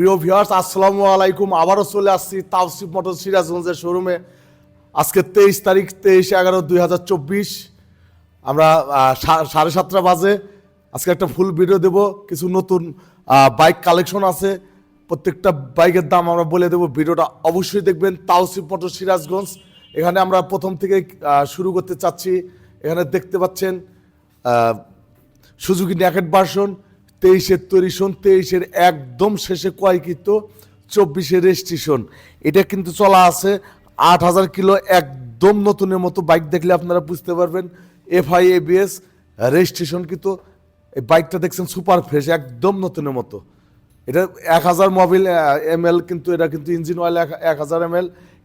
প্রিয় ভিউয়ার্স, আসসালামু আলাইকুম। আবারও চলে আসছি তাওসিফ মোটর সিরাজগঞ্জের শোরুমে। আজকে তেইশ তারিখ, তেইশ এগারো দুই হাজার চব্বিশ। আমরা সাড়ে সাতটা বাজে। আজকে একটা ফুল ভিডিও দেব। কিছু নতুন বাইক কালেকশন আছে। প্রত্যেকটা বাইকের দাম আমরা বলে দেবো। ভিডিওটা অবশ্যই দেখবেন তাওসিফ মোটর সিরাজগঞ্জ। এখানে আমরা প্রথম থেকে শুরু করতে চাচ্ছি। এখানে দেখতে পাচ্ছেন সুজুকি ন্যাকেট ভার্সন তেইশের তৈরিশন তেইশের একদম শেষে কয়কৃত চব্বিশের রেজিস্ট্রেশন এটা কিন্তু চলা আছে আট হাজার কিলো একদম নতুনের মতো বাইক দেখলে আপনারা বুঝতে পারবেন। এফআই এবিএস রেজিস্ট্রেশন কিন্তু এই বাইকটা দেখছেন সুপার ফ্রেশ একদম নতুনের মতো। এটা এক হাজার মোবিল এম কিন্তু, এটা কিন্তু ইঞ্জিন অয়েল এক হাজার এম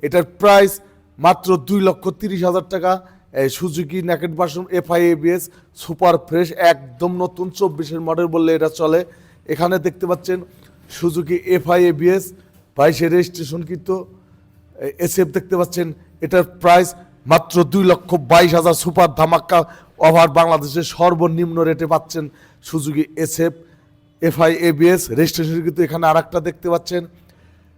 এটার প্রাইস মাত্র দুই লক্ষ তিরিশ হাজার টাকা। Suzuki naked version FI ABS super fresh, একদম নতুন চব্বিশের মডেল বললে এটা চলে। এখানে দেখতে পাচ্ছেন সুজুকি এফআই এবিএস বাইশের রেজিস্ট্রেশন কিন্তু এসএফ দেখতে পাচ্ছেন, এটার প্রাইস মাত্র দুই লক্ষ বাইশ হাজার সুপার ধামাক্কা ওভার বাংলাদেশের সর্বনিম্ন রেটে পাচ্ছেন Suzuki SF FI ABS registration কিন্তু এখানে আর দেখতে পাচ্ছেন,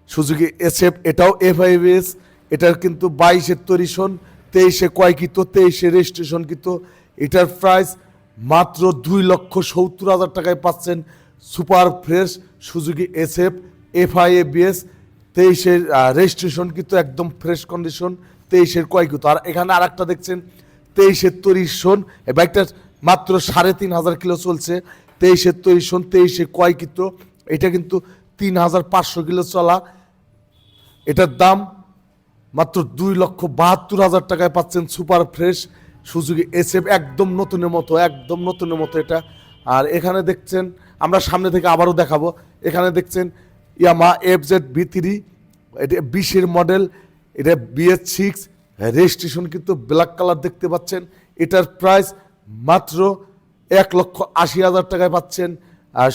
সুজুকি এসএফ এটাও এফআইবিএস এটার কিন্তু বাইশের তৈরিশন তেইশে কয়কিত তেইশে রেজিস্ট্রেশন কিন্তু এটার প্রাইস মাত্র দুই লক্ষ সত্তর হাজার টাকায় পাচ্ছেন super fresh Suzuki SF FI ABS তেইশের রেজিস্ট্রেশন কিন্তু একদম ফ্রেশ কন্ডিশন তেইশের কয়কিত আর এখানে আর একটা দেখছেন তেইশের তৈরিশন এই বাইকটার মাত্র সাড়ে তিন হাজার কিলো চলছে। তেইশের তৈরিশন তেইশে কয়কিত এটা কিন্তু তিন হাজার পাঁচশো কিলো চলা। এটার দাম মাত্র দুই লক্ষ বাহাত্তর হাজার টাকায় পাচ্ছেন সুপার ফ্রেশ সুজুকি এসএফ, একদম নতুনের মতো, একদম নতুনের মতো এটা। আর এখানে দেখছেন, আমরা সামনে থেকে আবারও দেখাবো, এখানে দেখছেন Yamaha F Z V three, এটা বিশের মডেল, এটা বিএস সিক্স, রেজিস্ট্রেশন কিন্তু ব্ল্যাক কালার দেখতে পাচ্ছেন, এটার প্রাইস মাত্র এক লক্ষ আশি হাজার টাকায় পাচ্ছেন। আর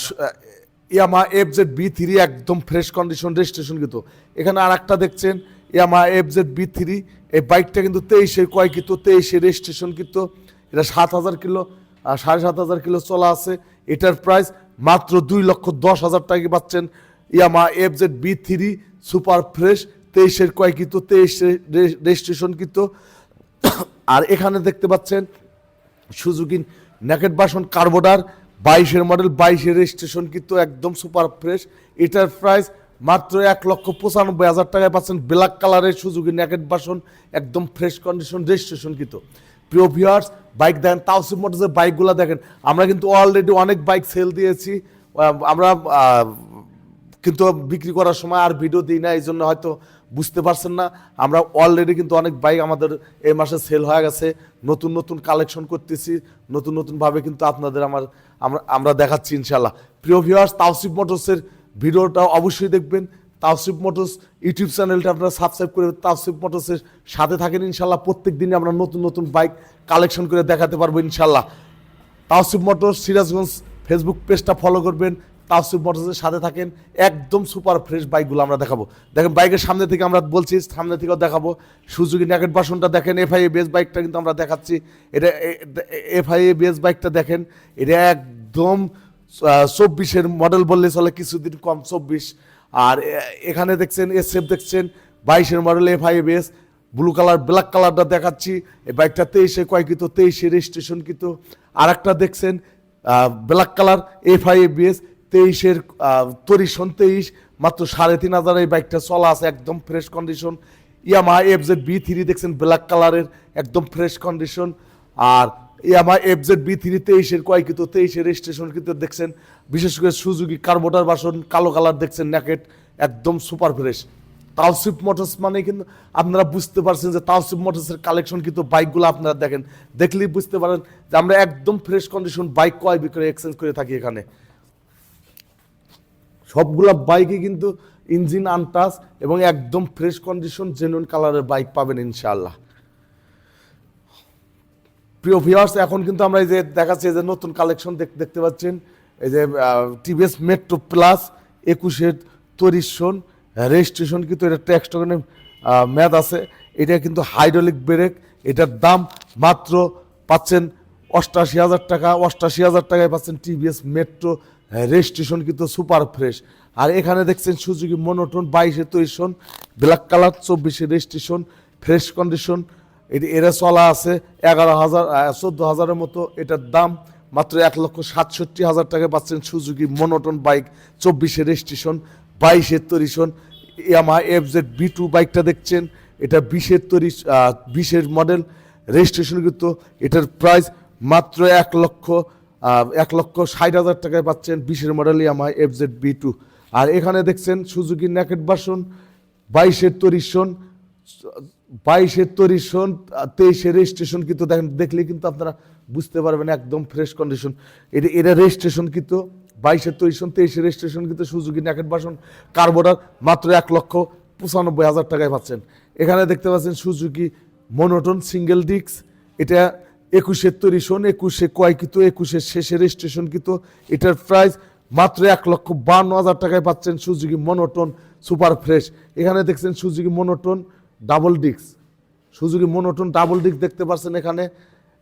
Yamaha F Z V three, একদম ফ্রেশ কন্ডিশন, রেজিস্ট্রেশন কিন্তু। এখানে আর একটা দেখছেন Yamaha F Z V three এই বাইকটা কিন্তু তেইশের কয় কিন্তু তেইশে রেজিস্ট্রেশন কিন্তু এটা সাত হাজার কিলো সাড়ে সাত হাজার কিলো চলা আছে। এটার প্রাইস মাত্র দুই লক্ষ দশ হাজার টাকা পাচ্ছেন Yamaha F Z V three super fresh তেইশের কয় কিন্তু তেইশে রেজিস্ট্রেশন কিন্তু আর এখানে দেখতে পাচ্ছেন সুজুকি ন্যাকেট বাসন কার্বোডার বাইশের মডেল বাইশের রেজিস্ট্রেশন কিন্তু একদম সুপার ফ্রেশ এটার প্রাইস মাত্র এক লক্ষ পঁচানব্বই হাজার টাকায় পাচ্ছেন ব্ল্যাক কালারের সুজুকি ন্যাকেট বাসন একদম ফ্রেশ কন্ডিশন রেজিস্ট্রেশন কিন্তু। প্রিয় ভিউয়ার্স বাইক দেখেন তাওসিফ মোটরসের বাইকগুলো দেখেন, আমরা কিন্তু অলরেডি অনেক বাইক সেল দিয়েছি। আমরা কিন্তু বিক্রি করার সময় আর ভিডিও দিই না এই জন্য হয়তো বুঝতে পারছেন না। আমরা অলরেডি কিন্তু অনেক বাইক আমাদের এই মাসে সেল হয়ে গেছে। নতুন নতুন কালেকশন করতেছি, নতুন, নতুনভাবে কিন্তু আপনাদের আমার, আমরা আমরা দেখাচ্ছি ইনশাল্লাহ প্রিয় ভিউয়ার্স তাওসিফ মোটরসের ভিডিওটা অবশ্যই দেখবেন। তাওসিফ মোটরস ইউটিউব চ্যানেলটা আপনারা সাবস্ক্রাইব করে তাওসিফ মোটরসের সাথে থাকেন। ইনশাল্লাহ প্রত্যেক দিনে আমরা নতুন নতুন বাইক কালেকশন করে দেখাতে পারব ইনশাল্লাহ তাওসিফ মোটরস সিরাজগঞ্জ ফেসবুক পেজটা ফলো করবেন। তাওসিফ মোটরসের সাথে থাকেন। একদম সুপার ফ্রেশ বাইকগুলো আমরা দেখাবো। দেখেন বাইকের সামনে থেকে আমরা বলছি, সামনে থেকেও দেখাবো। সুজুকি ন্যাকেট বাসনটা দেখেন এফআইএ বেস বাইকটা কিন্তু আমরা দেখাচ্ছি। এটা এফআইএ বেস বাইকটা দেখেন। এটা একদম চব্বিশের মডেল বললে চলে কিছুদিন কম চব্বিশ। আর এখানে দেখছেন এসএফ দেখছেন, বাইশের model FI A S blue colour black কালারটা দেখাচ্ছি। এই বাইকটা তেইশে কয় কিন্তু তেইশে রেজিস্ট্রেশন কিন্তু আর একটা দেখছেন black colour F I S তেইশের তরিশন তেইশ, মাত্র সাড়ে তিন হাজার এই বাইকটা চলা আছে, একদম fresh condition Yamaha F Z V three দেখছেন ব্ল্যাক কালারের একদম ফ্রেশ কন্ডিশন আর Yamaha F Z V three তেইশের কয় কিন্তু তেইশের রেজিস্ট্রেশন কিন্তু দেখছেন, বিশেষ করে সুজুকি কার্বোটার বাসন কালো কালার দেখছেন ন্যাকেট একদম সুপার ফ্রেশ তাওসিফ মোটরস মানে কিন্তু আপনারা বুঝতে পারছেন যে তাওসিফ মোটরসের কালেকশন কিন্তু বাইকগুলো আপনারা দেখেন। দেখলেই বুঝতে পারেন যে আমরা একদম ফ্রেশ কন্ডিশন বাইক ক্রয় বিক্রয় এক্সচেঞ্জ করে থাকি এখানে। সবগুলা বাইকে কিন্তু ইঞ্জিন আনটাস এবং একদম ফ্রেশ কন্ডিশন জেনুইন কালারের বাইক পাবেন ইনশাআল্লাহ। প্রিয় ভিউয়ার্স এখন কিন্তু আমরা এই যে দেখাচ্ছি এই যে নতুন কালেকশন দেখতে পাচ্ছেন। এই যে টিভিএস মেট্রো প্লাস একুশের তরিশন রেজিস্ট্রেশন কিন্তু এটা ট্যাক্স টোকেনের ম্যাদ আছে। এটা কিন্তু হাইড্রোলিক ব্রেক এটার দাম মাত্র পাচ্ছেন অষ্টাশি হাজার টাকা। অষ্টাশি হাজার টাকায় পাচ্ছেন টিভিএস মেট্রো রেজিস্ট্রেশন কিন্তু সুপার ফ্রেশ আর এখানে দেখছেন সুজুকি মনোটন বাইশে তৈরিশন ব্ল্যাক কালার চব্বিশে রেজিস্ট্রেশন ফ্রেশ কন্ডিশন এটি এরা চলা আছে এগারো হাজার চোদ্দ হাজারের মতো। এটার দাম মাত্র এক লক্ষ সাতষট্টি হাজার টাকায় পাচ্ছেন সুজুকি মনোটন বাইক চব্বিশে রেজিস্ট্রেশন, বাইশের তৈরিশন। Yamaha F Z V two বাইকটা দেখছেন। এটা বিশের তৈরি বিশের মডেল। রেজিস্ট্রেশন কিন্তু এটার প্রাইস মাত্র এক লক্ষ এক লক্ষ ষাট হাজার টাকায় পাচ্ছেন বিশের model Yamaha F Z V two. আর এখানে দেখছেন সুজুকি ন্যাকেট বাসন বাইশের তরিশন বাইশের তরিশন তেইশের রেজিস্ট্রেশন কিন্তু দেখেন, দেখলে কিন্তু আপনারা বুঝতে পারবেন একদম ফ্রেশ কন্ডিশন এটা এটা রেজিস্ট্রেশন কিন্তু বাইশের তরিশন তেইশের রেজিস্ট্রেশন কিন্তু সুজুকি ন্যাকেট বাসন কার্বোডার মাত্র এক লক্ষ পঁচানব্বই হাজার টাকায় পাচ্ছেন। এখানে দেখতে পাচ্ছেন সুজুকি মনোটন সিঙ্গেল ডিক্স এটা একুশের তরিশন একুশে কয় কিন্তু একুশের শেষে রেজিস্ট্রেশন কিন্তু এটার প্রাইস মাত্র এক লক্ষ বান্ন হাজার টাকায় পাচ্ছেন সুজুকি মনোটন সুপার ফ্রেশ এখানে দেখছেন সুজুকি মনোটন ডাবল ডিক্স সুজুকি মনোটন ডাবল ডিক্স দেখতে পাচ্ছেন এখানে।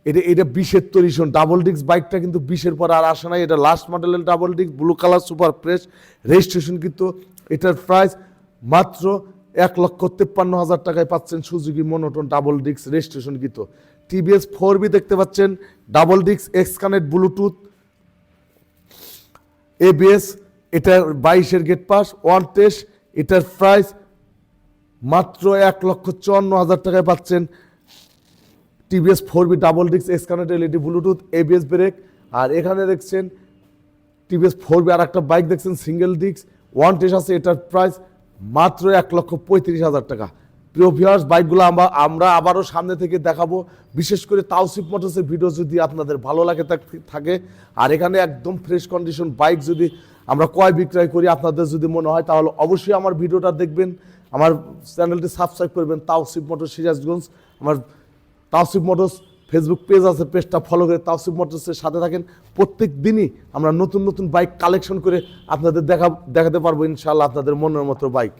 এটা এটা বিশের তরিশন ডাবল ডিক্স বাইকটা কিন্তু বিশের পর আর আসে নাই। এটা লাস্ট মডেলের ডাবল ডিক্স blue colour super fresh registration কিন্তু এটার প্রাইস মাত্র এক লক্ষ তেপ্পান্ন হাজার টাকায় পাচ্ছেন সুজুকি মনোটন ডাবল ডিক্স রেজিস্ট্রেশন কিন্তু। টিভিএস ফোর বি দেখতে পাচ্ছেন, ডাবল ডিক্স এক্স কানেক্ট ব্লুটুথ এবিএস এটা বাইশের গেট পাস ওয়ান টেস্ট এটার প্রাইস মাত্র এক লক্ষ চুয়ান্ন হাজার টাকায় পাচ্ছেন টিভিএস ফোর বি ডাবল ডিক্স X connect LED Bluetooth ABS brake, আর এখানে দেখছেন টিভিএস ফোর বি আর একটা বাইক দেখছেন, সিঙ্গেল ডিক্স ওয়ান টেস্ট আছে, এটার প্রাইস মাত্র এক লক্ষ পঁয়ত্রিশ হাজার টাকা। প্রিয় ভিউয়ার্স, বাইকগুলো আমরা আমরা আবারও সামনে থেকে দেখাবো। বিশেষ করে তাওসিফ মোটরসের ভিডিও যদি আপনাদের ভালো লাগে থাক- থাকে, আর এখানে একদম ফ্রেশ কন্ডিশন বাইক যদি আমরা ক্রয় বিক্রয় করি, আপনাদের যদি মনে হয়, তাহলে অবশ্যই আমার ভিডিওটা দেখবেন। আমার চ্যানেলটি সাবস্ক্রাইব করবেন তাওসিফ মোটর সিরাজগঞ্জ। আমার তাওসিফ মোটরস ফেসবুক পেজ আছে পেজটা ফলো করে তাওসিফ মোটরসের সাথে থাকেন। প্রত্যেক দিনই আমরা নতুন নতুন বাইক কালেকশন করে আপনাদের দেখা, দেখাতে পারব ইনশাল্লাহ আপনাদের মনের মতো বাইক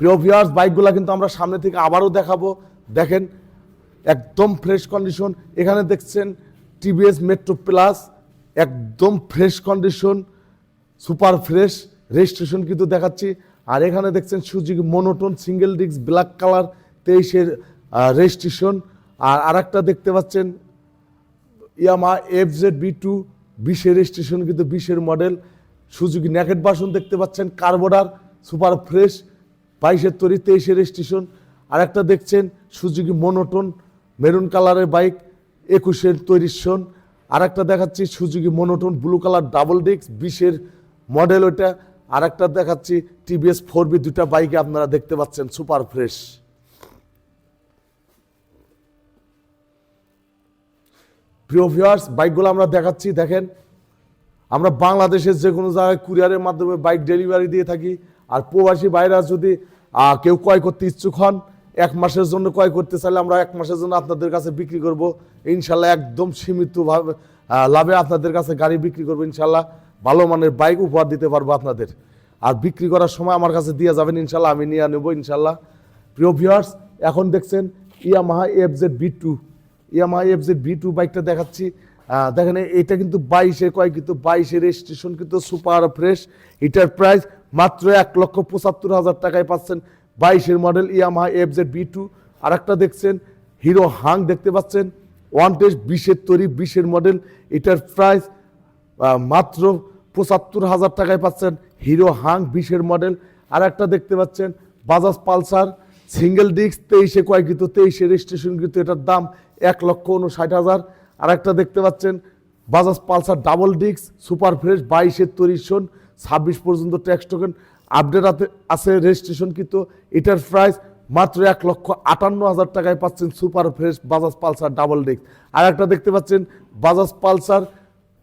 প্রিয় ভিউয়ার্স বাইকগুলো কিন্তু আমরা সামনে থেকে আবারও দেখাবো। দেখেন, একদম ফ্রেশ কন্ডিশন এখানে দেখছেন টিভিএস মেট্রো প্লাস একদম fresh condition super fresh registration কিন্তু দেখাচ্ছি। আর এখানে দেখছেন Suzuki monotone single disc, black colour, তেইশের রেজিস্ট্রেশন। আর আরেকটা দেখতে পাচ্ছেন, Yamaha F Z V two, বিশের রেজিস্ট্রেশন কিন্তু বিশের মডেল। সুজুকি ন্যাকেট বাসন দেখতে পাচ্ছেন, কার্বোডার, সুপার ফ্রেশ, বাইশের তৈরি, তেইশের রেজিস্ট্রেশন। আর একটা দেখছেন সুজুকি মনোটন, মেরুন কালারের বাইক, একুশের তৈরিশন আর একটা দেখাচ্ছি Suzuki monotone, blue colour, double disc, বিশের মডেল ওটা আর একটা দেখাচ্ছি টিভিএস ফোর বি দুটা বাইকে আপনারা দেখতে পাচ্ছেন সুপার ফ্রেশ প্রিয় ভিউয়ার্স বাইকগুলো আমরা দেখাচ্ছি, দেখেন। আমরা বাংলাদেশের যে কোনো জায়গায় কুরিয়ারের মাধ্যমে বাইক ডেলিভারি দিয়ে থাকি, আর প্রবাসী বাইরা যদি কেউ ক্রয় করতে ইচ্ছুক হন, এক মাসের জন্য ক্রয় করতে চাইলে আমরা এক মাসের জন্য আপনাদের কাছে বিক্রি করব। ইনশাল্লাহ একদম সীমিতভাবে লাভে আপনাদের কাছে গাড়ি বিক্রি করব, ইনশাল্লাহ। ভালো মানের বাইক উপহার দিতে পারব আপনাদের। আর বিক্রি করার সময় আমার কাছে দিয়ে যাবেন, ইনশাল্লাহ আমি নিয়ে নেব, ইনশাল্লাহ। প্রিয় ভিউয়ার্স এখন দেখছেন Yamaha F Z V two. Yamaha F Z V two বাইকটা দেখাচ্ছি। দেখেন, এটা কিন্তু বাইশে কয়, কিন্তু বাইশে রেজিস্ট্রেশন কিন্তু সুপার ফ্রেশ এটার প্রাইস মাত্র এক লক্ষ পঁচাত্তর হাজার টাকায় পাচ্ছেন বাইশের model Yamaha F Z V two. আর একটা দেখছেন হিরো হাং দেখতে পাচ্ছেন। ওয়ান টেস্ট বিশের তৈরি, বিশের মডেল এটার প্রাইস মাত্র পঁচাত্তর হাজার টাকায় পাচ্ছেন হিরো হাং বিশের মডেল। আর একটা দেখতে পাচ্ছেন, বাজাজ পালসার, সিঙ্গেল ডিস্ক, তেইশে কয় কিন্তু তেইশে রেজিস্ট্রেশন কিন্তু এটার দাম এক লক্ষ উনষাট হাজার। আর একটা দেখতে পাচ্ছেন, Bajaj Pulsar double disc, super fresh, বাইশের তরিশন, ছাব্বিশ পর্যন্ত ট্যাক্স টোকেন, আপডেট আছে রেজিস্ট্রেশন কিন্তু এটার প্রাইস মাত্র এক লক্ষ আটান্ন হাজার টাকায় পাচ্ছেন super fresh Bajaj Pulsar double disc. আর একটা দেখতে পাচ্ছেন, Bajaj Pulsar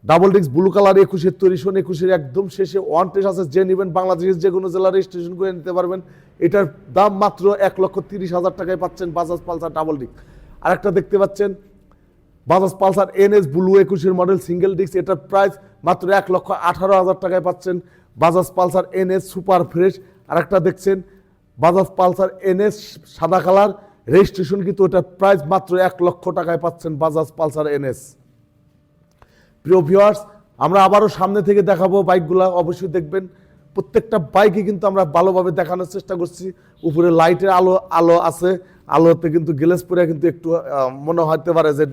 double disc blue colour একুশের তৈরিশন একুশের একদম শেষে ওয়ান টেস্ট আছে, যে নেবেন বাংলাদেশের যে কোনো জেলা রেজিস্ট্রেশন করে নিতে পারবেন। এটার দাম মাত্র এক লক্ষ তিরিশ হাজার টাকায় পাচ্ছেন বাজাজ পালসার ডাবল ডিস্ক আর একটা দেখতে পাচ্ছেন বাজাজ পালসার এনএস ব্লু একুশের মডেল সিঙ্গেল ডিস্ক এটার প্রাইস মাত্র এক লক্ষ আঠারো হাজার টাকায় পাচ্ছেন Bajaj Pulsar NS super fresh আর একটা দেখছেন বাজাজ পালসার এনএস সাদা কালার রেজিস্ট্রেশন কিন্তু ওটার প্রাইস মাত্র এক লক্ষ টাকায় পাচ্ছেন বাজাজ পালসার এনএস প্রিয় ভিওয়ার্স আমরা আবারও সামনে থেকে দেখাবো বাইকগুলা অবশ্যই দেখবেন, প্রত্যেকটা বাইকই কিন্তু আমরা ভালোভাবে দেখানোর চেষ্টা করছি। উপরে লাইটের আলো আলো আছে। আলোতে কিন্তু গ্লেস পরে কিন্তু একটু মনে হতে পারে যে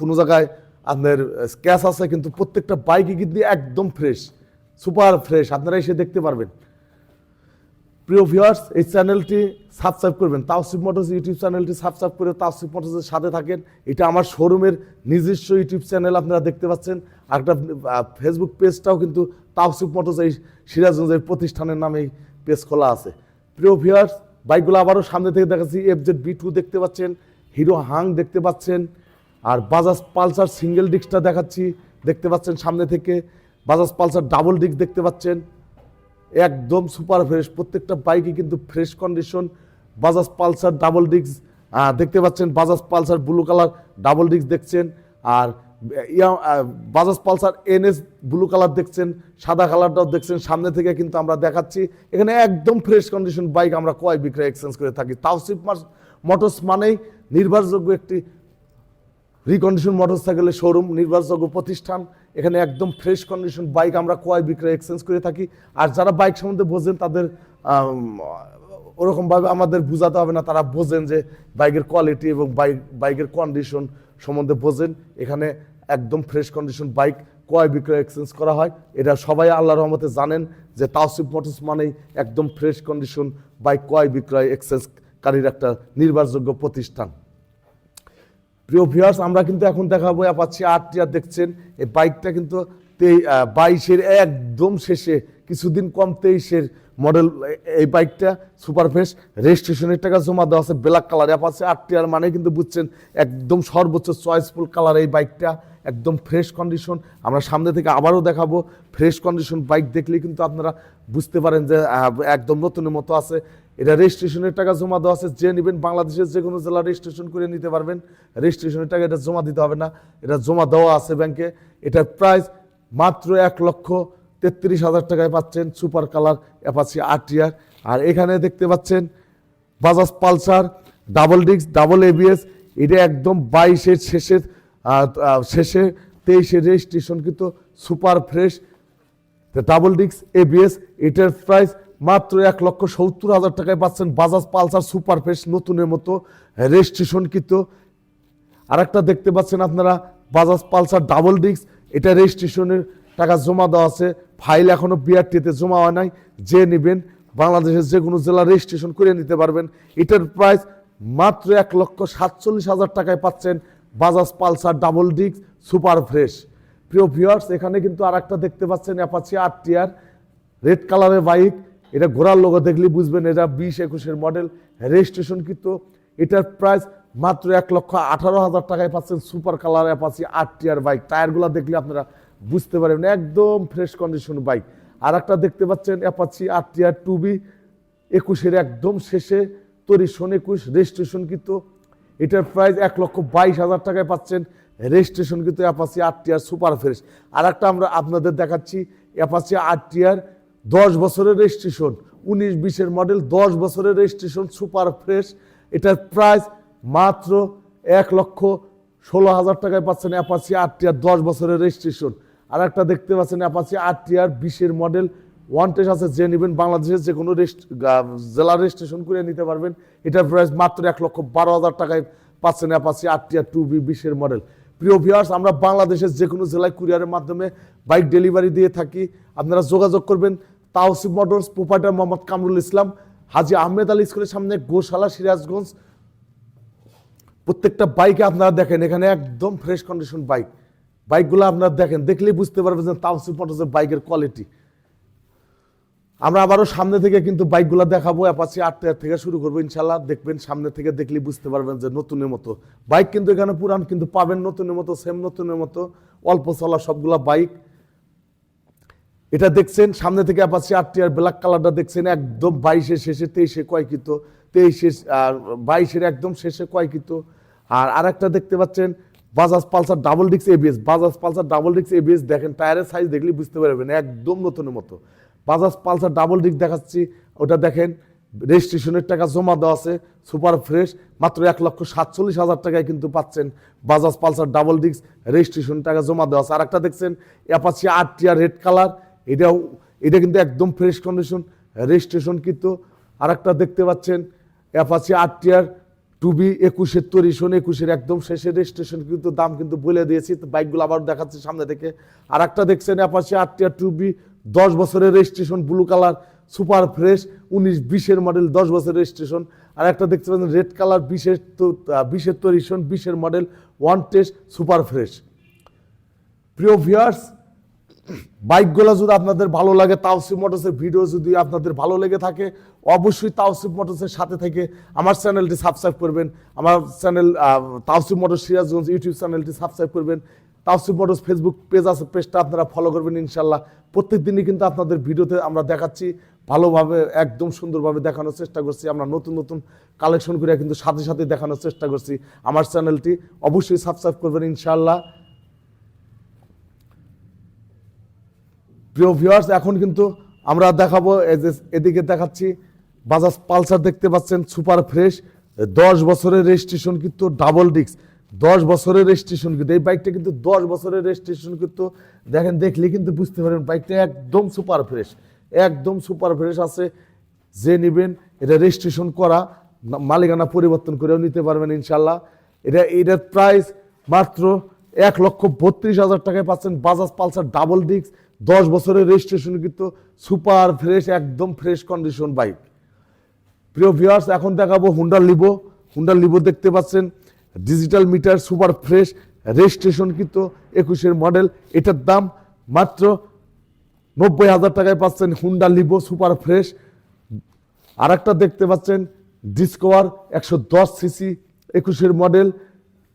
কোনো জায়গায় আপনার স্ক্যাচ আছে, কিন্তু প্রত্যেকটা বাইকই কিন্তু একদম ফ্রেশ সুপার ফ্রেশ আপনারা এসে দেখতে পারবেন। প্রিয় ভিউয়ার্স এই চ্যানেলটি সাবস্ক্রাইব করবেন। তাওসিফ মোটরস ইউটিউব চ্যানেলটি সাবস্ক্রাইব করে তাওসিফ মোটরসের সাথে থাকেন। এটা আমার শোরুমের নিজস্ব ইউটিউব চ্যানেল আপনারা দেখতে পাচ্ছেন। আর একটা ফেসবুক পেজটাও কিন্তু তাওসিফ মোটরস এই সিরাজগঞ্জের প্রতিষ্ঠানের নামে এই পেজ খোলা আছে। প্রিয় ভিউয়ার্স বাইকগুলো আবারও সামনে থেকে দেখাচ্ছি। এফ জেড বি টু দেখতে পাচ্ছেন হিরো হাং দেখতে পাচ্ছেন, আর বাজাজ পালসার সিঙ্গেল ডিস্কটা দেখাচ্ছি। দেখতে পাচ্ছেন সামনে থেকে বাজাজ পালসার ডাবল ডিস্ক দেখতে পাচ্ছেন। একদম সুপার ফ্রেশ। প্রত্যেকটা বাইকই কিন্তু fresh condition. Bajaj Pulsar double disc দেখতে পাচ্ছেন Bajaj Pulsar blue colour double disc দেখছেন। আর Bajaj Pulsar NS blue colour দেখছেন, সাদা কালারটাও দেখছেন। সামনে থেকে কিন্তু আমরা দেখাচ্ছি, এখানে একদম ফ্রেশ কন্ডিশন বাইক আমরা কয় বিক্রয় এক্সচেঞ্জ করে থাকি। তাওসিফ মোটরস মানেই নির্ভরযোগ্য একটি রিকন্ডিশন মোটরসাইকেলের শোরুম নির্ভরযোগ্য প্রতিষ্ঠান। এখানে একদম ফ্রেশ কন্ডিশন বাইক আমরা ক্রয় বিক্রয় এক্সচেঞ্জ করে থাকি। আর যারা বাইক সম্বন্ধে বোঝেন, তাদের ওরকমভাবে আমাদের বোঝাতে হবে না। তারা বোঝেন যে বাইকের কোয়ালিটি এবং বাইক বাইকের কন্ডিশন সম্বন্ধে বোঝেন। এখানে একদম ফ্রেশ কন্ডিশন বাইক ক্রয় বিক্রয় এক্সচেঞ্জ করা হয়, এটা সবাই আল্লাহ রহমতে জানেন যে তাওসিফ মোটরস মানেই একদম ফ্রেশ কন্ডিশন বাইক ক্রয় বিক্রয় এক্সচেঞ্জকারীর একটা নির্ভরযোগ্য প্রতিষ্ঠান। প্রিয় ভিউয়ার্স আমরা কিন্তু এখন দেখাবো অ্যাপাচি আর টিয়ার দেখছেন, এই বাইকটা কিন্তু বাইশের একদম শেষে, কিছুদিন কম তেইশের মডেল এই বাইকটা সুপার ফ্রেশ রেজিস্ট্রেশনের টাকা জমা দেওয়া আছে ব্ল্যাক কালার অ্যাপাচি আর টিয়ার মানে কিন্তু বুঝছেন, একদম সর্বোচ্চ চয়েসফুল কালার এই বাইকটা, একদম ফ্রেশ কন্ডিশন আমরা সামনে থেকে আবারও দেখাবো ফ্রেশ কন্ডিশন বাইক দেখলে কিন্তু আপনারা বুঝতে পারেন যে একদম নতুনের মতো আছে এটা রেজিস্ট্রেশনের টাকা জমা দেওয়া আছে যে নেবেন, বাংলাদেশের যে কোনো জেলা রেজিস্ট্রেশন করে নিতে পারবেন। রেজিস্ট্রেশনের টাকা এটা জমা দিতে হবে না, এটা জমা দেওয়া আছে ব্যাংকে। এটার প্রাইস মাত্র এক লক্ষ তেত্রিশ হাজার টাকায় পাচ্ছেন সুপার কালার অ্যাপাচি আরটিআর। আর এখানে দেখতে পাচ্ছেন Bajaj Pulsar, double disc, double ABS এটা একদম বাইশের শেষের শেষে তেইশে রেজিস্ট্রেশন কিন্তু সুপার ফ্রেশ। ডাবল ডিক্স এবিএস এটার প্রাইস মাত্র এক লক্ষ সত্তর হাজার টাকায় পাচ্ছেন বাজাজ পালসার সুপার ফ্রেশ নতুনের মতো রেজিস্ট্রেশন কিন্তু আরেকটা দেখতে পাচ্ছেন আপনারা বাজাজ পালসার ডাবল ডিক্স এটা রেজিস্ট্রেশনের টাকা জমা দেওয়া আছে। ফাইল এখনও বিআরটিতে জমা হয় নাই, যে নেবেন, বাংলাদেশের যে কোনো জেলা রেজিস্ট্রেশন করে নিতে পারবেন। এটার প্রাইস মাত্র এক লক্ষ সাতচল্লিশ হাজার টাকায় পাচ্ছেন বাজাজ পালসার ডাবল ডিক্স সুপার ফ্রেশ প্রিয় ভিউয়ার্স এখানে কিন্তু আর একটা দেখতে পাচ্ছেন অ্যাপাচি আর টিয়ার রেড কালারের বাইক এটা ঘোড়ার লোগো দেখলে বুঝবেন এটা বিশ একুশের মডেল রেজিস্ট্রেশন কিন্তু এটার প্রাইস মাত্র এক লক্ষ আঠারো হাজার টাকায় পাচ্ছেন সুপার কালার অ্যাপাচি আট টিয়ার বাইক টায়ারগুলো দেখলে আপনারা বুঝতে পারবেন, একদম ফ্রেশ কন্ডিশন বাইক আর একটা দেখতে পাচ্ছেন অ্যাপাচি আট টিয়ার টু বি একুশের একদম শেষে তরি শোন একুশ। রেজিস্ট্রেশন কিন্তু এটার প্রাইস এক লক্ষ বাইশ হাজার টাকায় পাচ্ছেন। রেজিস্ট্রেশন কিন্তু অ্যাপাচি আট টিয়ার সুপার ফ্রেশ আর একটা আমরা আপনাদের দেখাচ্ছি অ্যাপাচি আট টিয়ার দশ বছরের রেজিস্ট্রেশন, উনিশ, বিশের মডেল, দশ বছরের রেজিস্ট্রেশন, সুপার ফ্রেশ। এটার প্রাইস মাত্র এক লক্ষ ষোলো হাজার টাকায় পাচ্ছেন অ্যাপাচি আট টিয়ার দশ বছরের রেজিস্ট্রেশন। আর একটা দেখতে পাচ্ছেন অ্যাপাচি আট টিয়ার বিশের মডেল। ওয়ান আছে, যে নেবেন বাংলাদেশের যে কোনো জেলা রেজিস্ট্রেশন করে নিতে পারবেন। এটার প্রাইস মাত্র এক লক্ষ বারো হাজার টাকায় পাচ্ছেন অ্যাপাচি আর টিয়ার টু বি বিশের মডেল। প্রিয় ভিউয়ার্স, আমরা বাংলাদেশের যে কোনো জেলায় কুরিয়ারের মাধ্যমে বাইক ডেলিভারি দিয়ে থাকি। আপনারা যোগাযোগ করবেন তাওসিফ মোটরস, প্রোপাইটার মোহাম্মদ কামরুল ইসলাম, হাজি আহমেদ আলী স্কুলের সামনে গোশালা, সিরাজগঞ্জ। প্রত্যেকটা বাইকে আপনারা দেখেন, এখানে একদম ফ্রেশ কন্ডিশন বাইক বাইকগুলো আপনারা দেখেন, দেখলেই বুঝতে পারবেন যে তাওসিফ মোটরসের বাইকের কোয়ালিটি আমরা আবারও সামনে থেকে কিন্তু বাইকগুলো দেখাবো অ্যাপাচি আট টায়ার থেকে শুরু করব ইনশাল্লাহ দেখবেন সামনে থেকে দেখলেই বুঝতে পারবেন যে নতুনের মতো। বাইক কিন্তু এখানে পুরান, কিন্তু পাবেন নতুনের মতো সেম নতুনের মতো। অল্প চলা সবগুলা বাইক এটা দেখছেন, সামনে থেকে অ্যাপাচি আট আর ব্ল্যাক কালারটা দেখছেন, একদম বাইশের শেষে, তেইশে কয়কিত, তেইশে, আর বাইশের একদম শেষে কয়কিত। আর আরেকটা দেখতে পাচ্ছেন বাজাজ পালসার ডাবল ডিক্স এবিএস বাজাজ পালসার ডাবল ডিক্স এবিএস দেখেন, টায়ারের সাইজ দেখলে বুঝতে পারবেন, একদম নতুনের মতো। বাজাজ পালসার ডাবল ডিক্স দেখাচ্ছি, ওটা দেখেন রেজিস্ট্রেশনের টাকা জমা দেওয়া আছে সুপার ফ্রেশ মাত্র এক লক্ষ সাতচল্লিশ হাজার টাকায় কিন্তু পাচ্ছেন Bajaj Pulsar double disc registration টাকা জমা দেওয়া আছে। আর একটা দেখছেন অ্যাপাচি টিয়ার রেড কালার এটাও, এটা কিন্তু একদম ফ্রেশ কন্ডিশন রেজিস্ট্রেশন কিন্তু আর একটা দেখতে পাচ্ছেন অ্যাপাচি আট টিয়ার টু বি একুশের তৈরি শোন একুশের একদম শেষে রেজিস্ট্রেশন কিন্তু দাম কিন্তু বলে দিয়েছি, তো বাইকগুলো আবার দেখাচ্ছি সামনে থেকে। আর একটা দেখছেন অ্যাপাচি আট টিয়ার টু বি দশ বছরের registration blue colour super fresh উনিশ, বিশের মডেল দশ বছরের রেজিস্ট্রেশন আর একটা দেখতে পাচ্ছেন রেড কালার বিশের তো বিশের তৈরি শোন বিশের model one test super fresh প্রিয় ভিউয়ার্স বাইকগুলো যদি আপনাদের ভালো লাগে, তাওসিফ মোটরসের ভিডিও যদি আপনাদের ভালো লেগে থাকে, অবশ্যই তাওসিফ মোটরসের সাথে থেকে আমার চ্যানেলটি সাবস্ক্রাইব করবেন। আমার channel Tawsif Motor Sirajganj YouTube চ্যানেলটি সাবস্ক্রাইব করবেন। তাওসিফ মোটরস ফেসবুক পেজ আছে পেজটা আপনারা ফলো করবেন ইনশাল্লাহ প্রত্যেক দিনই কিন্তু আপনাদের ভিডিওতে আমরা দেখাচ্ছি, ভালোভাবে, একদম সুন্দরভাবে দেখানোর চেষ্টা করছি। আমরা নতুন নতুন কালেকশন করে কিন্তু সাথে সাথে দেখানোর চেষ্টা করছি। আমার চ্যানেলটি অবশ্যই সাবস্ক্রাইব করবেন ইনশাল্লাহ প্রিয় ভিউয়ার্স এখন কিন্তু আমরা দেখাবো এদিকে দেখাচ্ছি বাজাজ পালসার দেখতে পাচ্ছেন সুপার ফ্রেশ দশ বছরের রেজিস্ট্রেশন কিন্তু ডাবল ডিস্ক দশ বছরের রেজিস্ট্রেশন কিন্তু, এই বাইকটা কিন্তু দশ বছরের রেজিস্ট্রেশন কিন্তু, দেখেন, দেখলে কিন্তু বুঝতে পারবেন বাইকটা একদম সুপার ফ্রেশ একদম সুপার ফ্রেশ আছে, যে নেবেন, এটা রেজিস্ট্রেশন করা, মালিকানা পরিবর্তন করেও নিতে পারবেন ইনশাল্লাহ এটা, এটার প্রাইস মাত্র এক লক্ষ বত্রিশ হাজার টাকায় পাচ্ছেন বাজাজ পালসার ডাবল ডিস্ক দশ বছরের রেজিস্ট্রেশন কিন্তু সুপার ফ্রেশ একদম ফ্রেশ কন্ডিশন বাইক প্রিয় ভিউয়ার্স এখন দেখাবো হুন্ডার লিবো হুন্ডার লিবো দেখতে পাচ্ছেন digital meter super fresh registration কিন্তু একুশের মডেল এটার দাম মাত্র নব্বই হাজার টাকায় পাচ্ছেন হুন্ডা লিবো সুপার ফ্রেশ আর একটা দেখতে পাচ্ছেন ডিসকভার একশো দশ সিসি একুশের মডেল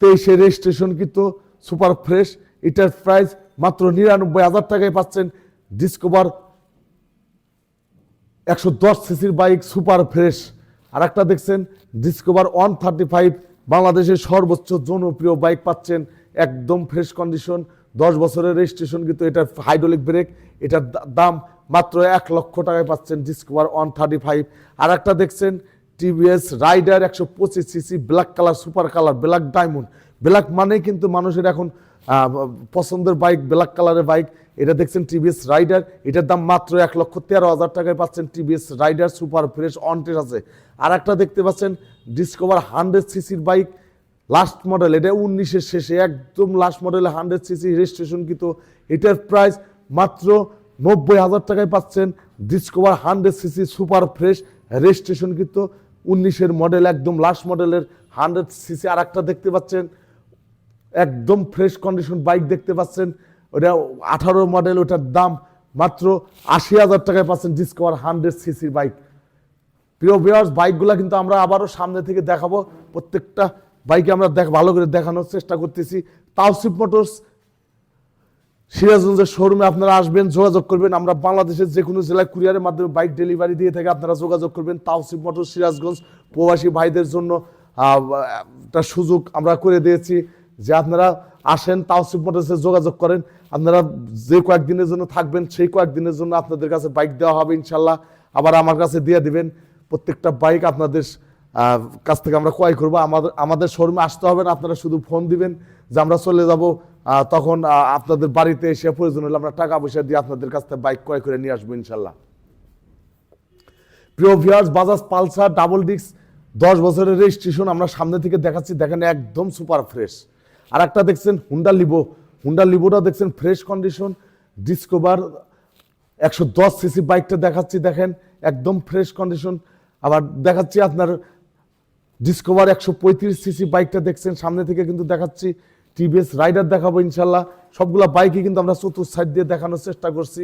তেইশে রেজিস্ট্রেশন কিন্তু সুপার ফ্রেশ এটার প্রাইস মাত্র নিরানব্বই হাজার টাকায় পাচ্ছেন ডিসকভার একশো দশ সিসির বাইক সুপার ফ্রেশ। আর একটা দেখছেন ডিসকভার ওয়ান থার্টি ফাইভ, বাংলাদেশের সর্বোচ্চ জনপ্রিয় বাইক পাচ্ছেন, একদম ফ্রেশ কন্ডিশন। দশ বছরের রেজিস্ট্রেশন কিন্তু এটার হাইড্রোলিক ব্রেক, এটার দাম মাত্র এক লক্ষ টাকায় পাচ্ছেন ডিসকভার ওয়ান থার্টি ফাইভ। আর একটা দেখছেন টিভিএস রাইডার একশো পঁচিশ CC black colour super colour black diamond black মানেই কিন্তু মানুষের এখন পছন্দের বাইক ব্ল্যাক কালারের বাইক এটা দেখছেন টিভিএস রাইডার এটার দাম মাত্র এক লক্ষ তেরো হাজার টাকায় পাচ্ছেন TVS Raider super fresh on test আছে। আর একটা দেখতে পাচ্ছেন ডিসকভার হান্ড্রেড সিসির বাইক লাস্ট মডেল এটা উনিশের শেষে, একদম লাস্ট মডেলে হান্ড্রেড সিসি রেজিস্ট্রেশন কিন্তু এটার প্রাইস মাত্র নব্বই হাজার টাকায় পাচ্ছেন Discover hundred CC super fresh registration কিন্তু উনিশের মডেল একদম লাস্ট মডেলের হান্ড্রেড সিসি আর একটা দেখতে পাচ্ছেন একদম ফ্রেশ কন্ডিশন বাইক দেখতে পাচ্ছেন। ওটা আঠারো মডেল ওটার দাম মাত্র আশি হাজার টাকায় পাচ্ছেন ডিসকভার হান্ড্রেড সিসির বাইক প্রিয় ভিউয়ার্স বাইকগুলো কিন্তু আমরা আবারও সামনে থেকে দেখাবো। প্রত্যেকটা বাইকে আমরা দেখ ভালো করে দেখানোর চেষ্টা করতেছি। তাওসিফ মোটরস সিরাজগঞ্জের শোরুমে আপনারা আসবেন, যোগাযোগ করবেন। আমরা বাংলাদেশের যে কোনো জেলায় কুরিয়ারের মাধ্যমে বাইক ডেলিভারি দিয়ে থাকে, আপনারা যোগাযোগ করবেন তাওসিফ মোটর সিরাজগঞ্জ প্রবাসী ভাইদের জন্য একটা সুযোগ আমরা করে দিয়েছি। যে আপনারা আসেন তাওসিফ মোটরসে যোগাযোগ করেন। আপনারা যে কয়েকদিনের জন্য থাকবেন, সেই কয়েকদিনের জন্য আপনাদের কাছে বাইক দেওয়া হবে ইনশাল্লাহ। আবার আমার কাছে দিয়ে দিবেন। প্রত্যেকটা বাইক আপনাদের কাছ থেকে আমরা ক্রয় করব। আমাদের আমাদের শোরুমে আসতে হবে না, আপনারা শুধু ফোন দিবেন যে আমরা চলে যাব। তখন আপনাদের বাড়িতে এসে প্রয়োজন হলে আমরা টাকা পয়সা দিয়ে আপনাদের কাছ থেকে বাইক ক্রয় করে নিয়ে আসব ইনশাল্লাহ। প্রিয় viewers Bajaj Pulsar double disc দশ বছরের রেজিস্ট্রেশন আমরা সামনে থেকে দেখাচ্ছি। দেখেন একদম সুপার ফ্রেশ আর একটা দেখছেন হুন্ডা লিবো হুন্ডা লিবোটা দেখছেন ফ্রেশ কন্ডিশন ডিসকোভার একশো দশ সিসি বাইকটা দেখাচ্ছি, দেখেন, একদম ফ্রেশ কন্ডিশন আবার দেখাচ্ছি আপনার ডিসকোভার একশো পঁয়ত্রিশ সিসি বাইকটা দেখছেন, সামনে থেকে কিন্তু দেখাচ্ছি। টিভিএস রাইডার দেখাবো ইনশাল্লাহ। সবগুলো বাইকই কিন্তু আমরা চতুর্থ সাইড দিয়ে দেখানোর চেষ্টা করছি।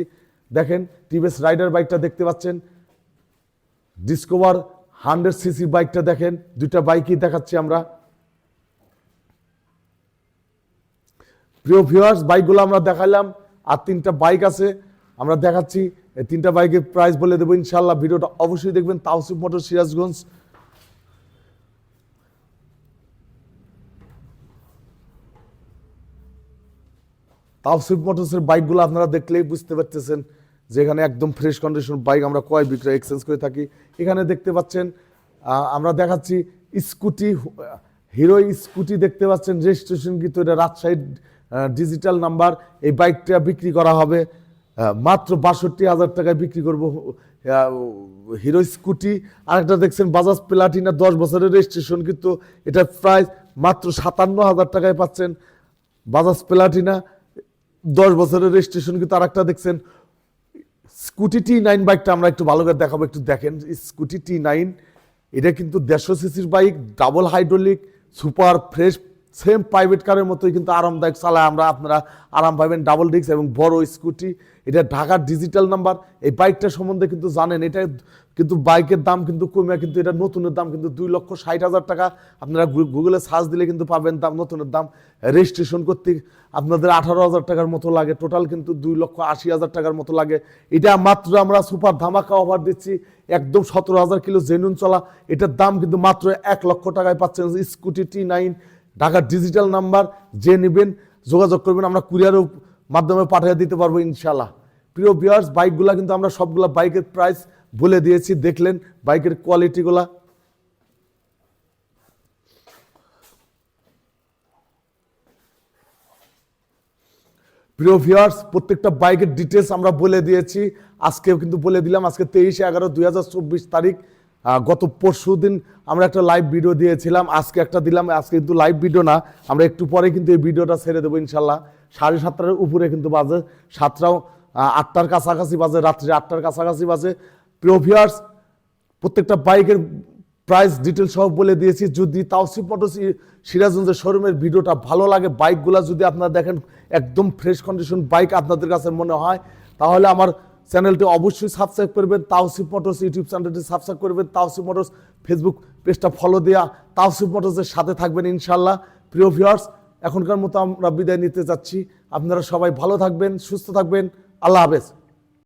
দেখেন টিভিএস রাইডার বাইকটা দেখতে পাচ্ছেন। ডিসকোভার হান্ড্রেড সিসি বাইকটা দেখেন, দুইটা বাইকই দেখাচ্ছি আমরা। প্রিয় ভিউয়ার্স বাইকগুলো আমরা দেখালাম আর তিনটা বাইক আছে। আমরা দেখাচ্ছি, এই তিনটা বাইকের প্রাইস বলে দেবো ইনশাল্লাহ ভিডিওটা অবশ্যই দেখবেন তাওসিফ মোটর সিরাজগঞ্জ তাওসিফ মোটরসের বাইকগুলো আপনারা দেখলেই বুঝতে পারতেছেন যে এখানে একদম ফ্রেশ কন্ডিশন বাইক আমরা কয় বিক্রয় এক্সচেঞ্জ করে থাকি। এখানে দেখতে পাচ্ছেন আমরা দেখাচ্ছি স্কুটি হিরো স্কুটি দেখতে পাচ্ছেন। রেজিস্ট্রেশন কিন্তু এটা রাজশাহীর ডিজিটাল নাম্বার এই বাইকটা বিক্রি করা হবে। মাত্র বাষট্টি হাজার টাকায় বিক্রি করব হিরো স্কুটি। আরেকটা দেখছেন বাজাজ প্লাটিনা দশ বছরের রেজিস্ট্রেশন কিন্তু এটা প্রাইস মাত্র সাতান্ন হাজার টাকায় পাচ্ছেন বাজাজ প্লাটিনা দশ বছরের রেজিস্ট্রেশন কিন্তু আরেকটা দেখছেন, স্কুটি টি নাইন বাইকটা আমরা একটু ভালো করে দেখাবো, একটু দেখেন, স্কুটি টি নাইন এটা কিন্তু দেড়শো সিসির bike double hydraulic super fresh same private কারের মতোই কিন্তু আরামদায়ক চালায়। আমরা আপনারা আরাম পাবেন ডাবল ডিস্ক এবং বড় স্কুটি এটা ঢাকার ডিজিটাল নাম্বার এই বাইকটা সম্বন্ধে কিন্তু জানেন, এটা কিন্তু বাইকের দাম কিন্তু কমে কিন্তু এটা নতুনের দাম কিন্তু দুই লক্ষ ষাট হাজার টাকা। আপনারা গুগলে সার্চ দিলে কিন্তু পাবেন দাম, নতুনের দাম। রেজিস্ট্রেশন করতে আপনাদের আঠারো হাজার টাকার মতো লাগে। টোটাল কিন্তু দুই লক্ষ আশি হাজার টাকার মতো লাগে। এটা মাত্র আমরা সুপার ধামাকা অফার দিচ্ছি। একদম সতেরো হাজার কিলো জেনুন চলা। এটার দাম কিন্তু মাত্র এক লক্ষ টাকায় পাচ্ছেন স্কুটি টি নাইন ঢাকার ডিজিটাল নাম্বার যে নেবেন, যোগাযোগ করবেন, আমরা কুরিয়ারের মাধ্যমে পাঠিয়ে দিতে পারব ইনশাল্লাহ প্রিয় বিয়ার্স বাইকগুলা কিন্তু আমরা সবগুলা বাইকের প্রাইস বলে দিয়েছি, দেখলেন বাইকের কোয়ালিটিগুলা প্রিয় ভিউয়ার্স প্রত্যেকটা বাইকের ডিটেলস আমরা বলে দিয়েছি, আজকেও কিন্তু বলে দিলাম, আজকে তেইশে এগারো দুই তারিখ। গত পরশু দিন আমরা একটা লাইভ ভিডিও দিয়েছিলাম, আজকে একটা দিলাম, আজকে কিন্তু লাইভ ভিডিও না, আমরা একটু পরে কিন্তু এই ভিডিওটা ছেড়ে দেবো ইনশাল্লাহ। সাড়ে সাতটার উপরে কিন্তু বাজে, সাতটাও আটটার কাছাকাছি বাজে, রাত্রি আটটার কাছাকাছি বাজে। প্রিয় ভিউয়ার্স প্রত্যেকটা বাইকের প্রাইস ডিটেল সব বলে দিয়েছি, যদি তাওসিফ মোটরস সিরাজগঞ্জের শোরুমের ভিডিওটা ভালো লাগে বাইকগুলো যদি আপনারা দেখেন, একদম ফ্রেশ কন্ডিশন বাইক আপনাদের কাছে মনে হয়, তাহলে আমার চ্যানেলটি অবশ্যই সাবস্ক্রাইব করবেন। তাওসিফ মোটরস ইউটিউব চ্যানেলটি সাবস্ক্রাইব করবেন। তাওসিফ মোটরস ফেসবুক পেজটা ফলো দেওয়া তাওসিফ মোটরসের সাথে থাকবেন ইনশাল্লাহ প্রিয় ভিউয়ার্স এখনকার মতো আমরা বিদায় নিতে যাচ্ছি। আপনারা সবাই ভালো থাকবেন, সুস্থ থাকবেন। আল্লাহ হাফেজ।